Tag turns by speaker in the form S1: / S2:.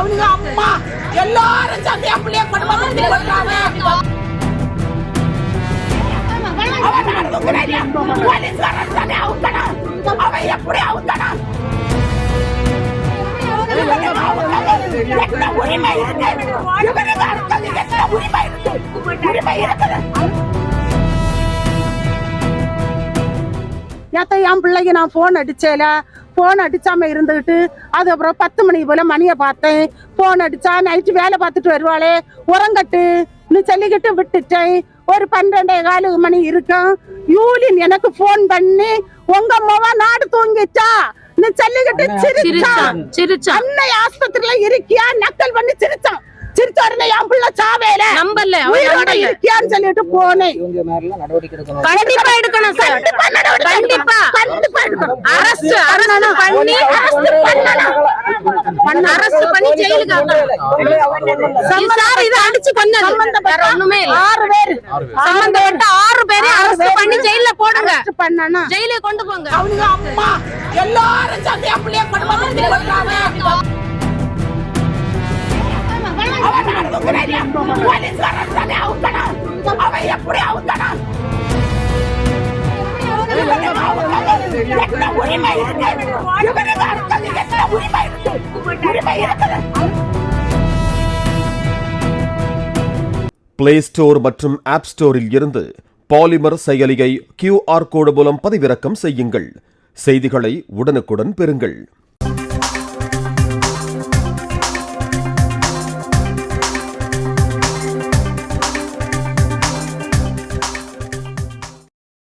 S1: அவனுங்க அம்மா. எல்லாரும் சேர்ந்து என் பிள்ளைய குடும்பம் பண்ணி கொள்றாங்க. அவன் நடந்துக்கிறான் போலீஸ்காரன் தானே அவுத்தணும் அவன் எப்படி என்ன உரிமை இருக்கு? இவனுக்கு அடுத்தது என்ன உரிமை இருக்கு? உரிமை இருக்குது.
S2: என் பிள்ளைக்கு நான் ஃபோன் அடிச்சேல. ஃபோன் அடிச்சாம இருந்துகிட்டு அதுக்கப்புறம் பத்து மணி போல மணியை பார்த்தேன். ஃபோன் அடிச்சா நைட்டு வேலை பார்த்துட்டு வருவாளே. உரங்கட்டு நீ சொல்லிக்கிட்டு விட்டுட்டேன். ஒரு பன்னெண்டே காலு மணி இருக்கும். யூலின் எனக்கு ஃபோன் பண்ணி உங்க அம்மாவா நாடு தூங்கிச்சா நீ சொல்லிக்கிட்டு சிரிச்சான்.
S3: சிரிச்சான்
S2: அன்னை ஆஸ்பத்திரியில இருக்கியா? நக்கல் பண்ணி சிரிச்சான். சிரிச்ச உடனே என் பிள்ளை சாவேல
S3: நம்பல
S2: உயிரோட இருக்கியான்னு சொல்லிட்டு போனேன்.
S4: எடுக்கணும்.
S3: கண்டிப்பா எடுக்கணும் சார்
S2: கண்டிப்பா நடவடிக்கை
S3: கண்டிப்பா
S2: கண்டிப்பா எடுக்கணும்.
S3: அரசு அரசு பண்ணி அரசு பண்ணி ஜெயிலுக்கு. சார் இதை அடிச்சு கொன்னது வேற ஒண்ணுமே இல்ல
S2: ஆறு பேர்.
S3: சம்பந்தப்பட்ட ஆறு பேரை அரசு பண்ணி ஜெயில போடுங்க.
S2: பண்ணனா
S3: ஜெயிலே கொண்டு போங்க.
S1: அவனுங்க அம்மா எல்லாரும் சேர்ந்து அவன் போலீஸ்காரன் அவன் எப்படி அவுத்தணும் உரிமை இருக்கு இவனுக்கு அடுத்தது உரிமை இருக்கு உரிமை இருக்குது
S5: பிளே ஸ்டோர் மற்றும் ஆப் ஸ்டோரில் இருந்து பாலிமர் செயலியை கியூஆர் கோடு மூலம் பதிவிறக்கம் செய்யுங்கள். செய்திகளை உடனுக்குடன் பெறுங்கள்.